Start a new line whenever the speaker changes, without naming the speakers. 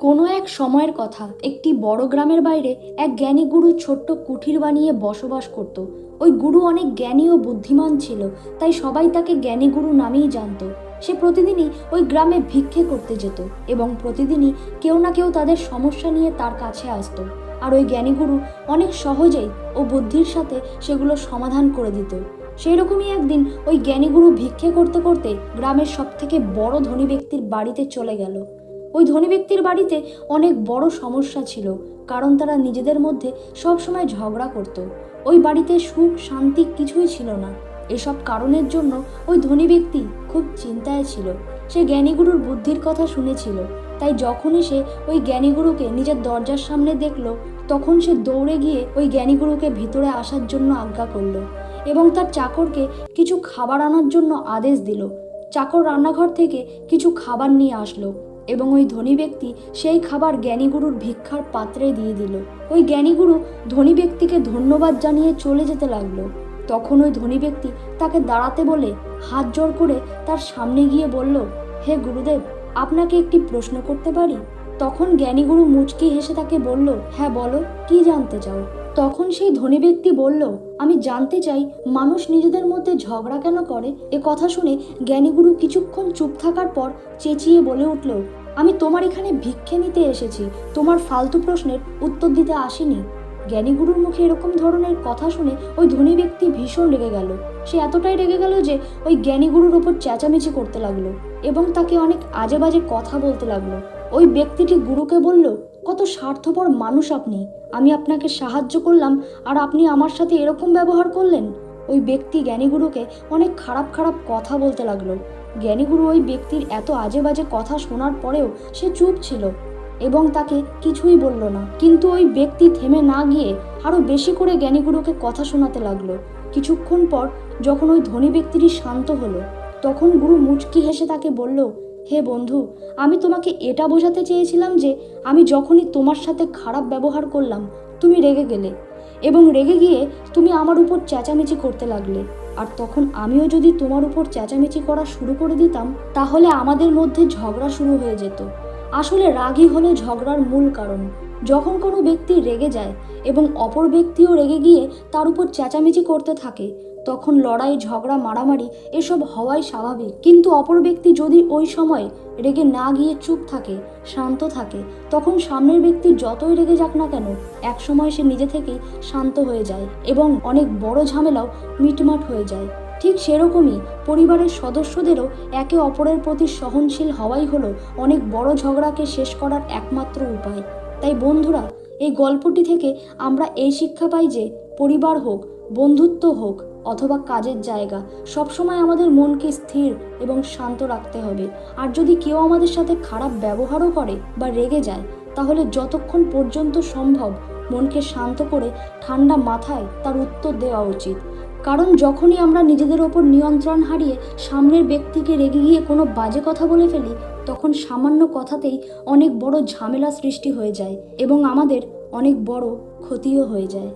কোনো এক সময়ের কথা, একটি বড় গ্রামের বাইরে এক জ্ঞানী গুরু ছোট্ট কুঠির বানিয়ে বসবাস করত। ওই গুরু অনেক জ্ঞানী ও বুদ্ধিমান ছিল, তাই সবাই তাকে জ্ঞানী গুরু নামেই জানতো। সে প্রতিদিনই ওই গ্রামে ভিক্ষে করতে যেত এবং প্রতিদিনই কেউ না কেউ তাদের সমস্যা নিয়ে তার কাছে আসতো। আর ওই জ্ঞানীগুরু অনেক সহজেই ও বুদ্ধির সাথে সেগুলো সমাধান করে দিত। সেই রকমই একদিন ওই জ্ঞানীগুরু ভিক্ষে করতে করতে গ্রামের সব থেকে বড় ধনী ব্যক্তির বাড়িতে চলে গেল। ওই ধনী ব্যক্তির বাড়িতে অনেক বড় সমস্যা ছিল, কারণ তারা নিজেদের মধ্যে সব সময় ঝগড়া করত। ওই বাড়িতে সুখ, শান্তি কিছুই ছিল না। এসব কারণের জন্য ওই ধনী ব্যক্তি খুব চিন্তায় ছিল। সে জ্ঞানীগুরুর বুদ্ধির কথা শুনেছিল। তাই যখনই সে ওই জ্ঞানীগুরুকে নিজের দরজার সামনে দেখল, তখন সে দৌড়ে গিয়ে ওই জ্ঞানীগুরুকে ভিতরে আসার জন্য আজ্ঞা করল এবং তার চাকরকে কিছু খাবার আনার জন্য আদেশ দিল। চাকর রান্নাঘর থেকে কিছু খাবার নিয়ে আসলো। এবং ওই ধনী ব্যক্তি সেই খাবার জ্ঞানীগুরুর ভিক্ষার পাত্রে দিয়ে দিল। ওই জ্ঞানীগুরু ধনী ব্যক্তিকে ধন্যবাদ জানিয়ে চলে যেতে লাগল। তখন ওই ধনী ব্যক্তি তাকে দাঁড়াতে বলে হাত জোড় করে তার সামনে গিয়ে বলল, হে গুরুদেব, আপনাকে একটি প্রশ্ন করতে পারি? তখন জ্ঞানীগুরু মুচকি হেসে তাকে বলল হ্যাঁ বলো, কি জানতে চাও? তখন সেই ধনী ব্যক্তি বলল, আমি জানতে চাই, মানুষ নিজেদের মধ্যে ঝগড়া কেন করে? এ কথা শুনে জ্ঞানীগুরু কিছুক্ষণ চুপ থাকার পর চেঁচিয়ে বলে উঠল, আমি তোমার এখানে ভিক্ষে নিতে এসেছি। তোমার ফালতু প্রশ্নের উত্তর দিতে আসিনি। জ্ঞানীগুরুর মুখে এরকম ধরনের কথা শুনে ওই ধনী ব্যক্তি ভীষণ রেগে গেল। সে এতটাই রেগে গেল যে ওই জ্ঞানীগুরুর ওপর চেঁচামেচি করতে লাগল এবং তাকে অনেক আজে বাজে কথা বলতে লাগল। ওই ব্যক্তিটি গুরুকে বলল কত স্বার্থপর মানুষ আপনি। আমি আপনাকে সাহায্য করলাম আর আপনি আমার সাথে এরকম ব্যবহার করলেন। ওই ব্যক্তি জ্ঞানীগুরুকে অনেক খারাপ খারাপ কথা বলতে লাগল। জ্ঞানীগুরু ওই ব্যক্তির এত আজে বাজে কথা শোনার পরেও সে চুপ ছিল এবং তাকে কিছুই বলল না। কিন্তু ওই ব্যক্তি থেমে না গিয়ে আরও বেশি করে জ্ঞানীগুরুকে কথা শোনাতে লাগল। কিছুক্ষণ পর যখন ওই ধনী ব্যক্তিটি শান্ত হলো, তখন গুরু মুচকি হেসে তাকে বলল হে বন্ধু, আমি তোমাকে এটা বোঝাতে চেয়েছিলাম যে আমি যখনই তোমার সাথে খারাপ ব্যবহার করলাম, তুমি রেগে গেলে। এবং রেগে গিয়ে তুমি আমার উপর চেঁচামেচি করতে লাগলে। আর তখন আমিও যদি তোমার উপর চেঁচামেচি করা শুরু করে দিতাম, তাহলে আমাদের মধ্যে ঝগড়া শুরু হয়ে যেত। আসলে রাগই হলো ঝগড়ার মূল কারণ। যখন কোনো ব্যক্তি রেগে যায় এবং অপর ব্যক্তিও রেগে গিয়ে তার উপর চেঁচামেচি করতে থাকে, তখন লড়াই, ঝগড়া, মারামারি এসব হওয়াই স্বাভাবিক। কিন্তু অপর ব্যক্তি যদি ওই সময় রেগে না গিয়ে চুপ থাকে, শান্ত থাকে, তখন সামনের ব্যক্তি যতই রেগে যাক না কেন এক সময় সে নিজে থেকেই শান্ত হয়ে যায় এবং অনেক বড় ঝামেলাও মিটমাট হয়ে যায়। ঠিক সেরকমই পরিবারের সদস্যদেরও একে অপরের প্রতি সহনশীল হওয়াই হলো অনেক বড় ঝগড়াকে শেষ করার একমাত্র উপায়। তাই বন্ধুরা, এই গল্পটি থেকে আমরা এই শিক্ষা পাই যে পরিবার হোক, বন্ধুত্ব হোক, অথবা কাজের জায়গা, সবসময় আমাদের মনকে স্থির এবং শান্ত রাখতে হবে। আর যদি কেউ আমাদের সাথে খারাপ ব্যবহারও করে বা রেগে যায়, তাহলে যতক্ষণ পর্যন্ত সম্ভব মনকে শান্ত করে ঠান্ডা মাথায় তার উত্তর দেওয়া উচিত। কারণ যখনই আমরা নিজেদের ওপর নিয়ন্ত্রণ হারিয়ে সামনের ব্যক্তিকে রেগে গিয়ে কোনো বাজে কথা বলে ফেলি, তখন সামান্য কথাতেই অনেক বড় ঝামেলা সৃষ্টি হয়ে যায় এবং আমাদের অনেক বড় ক্ষতিও হয়ে যায়।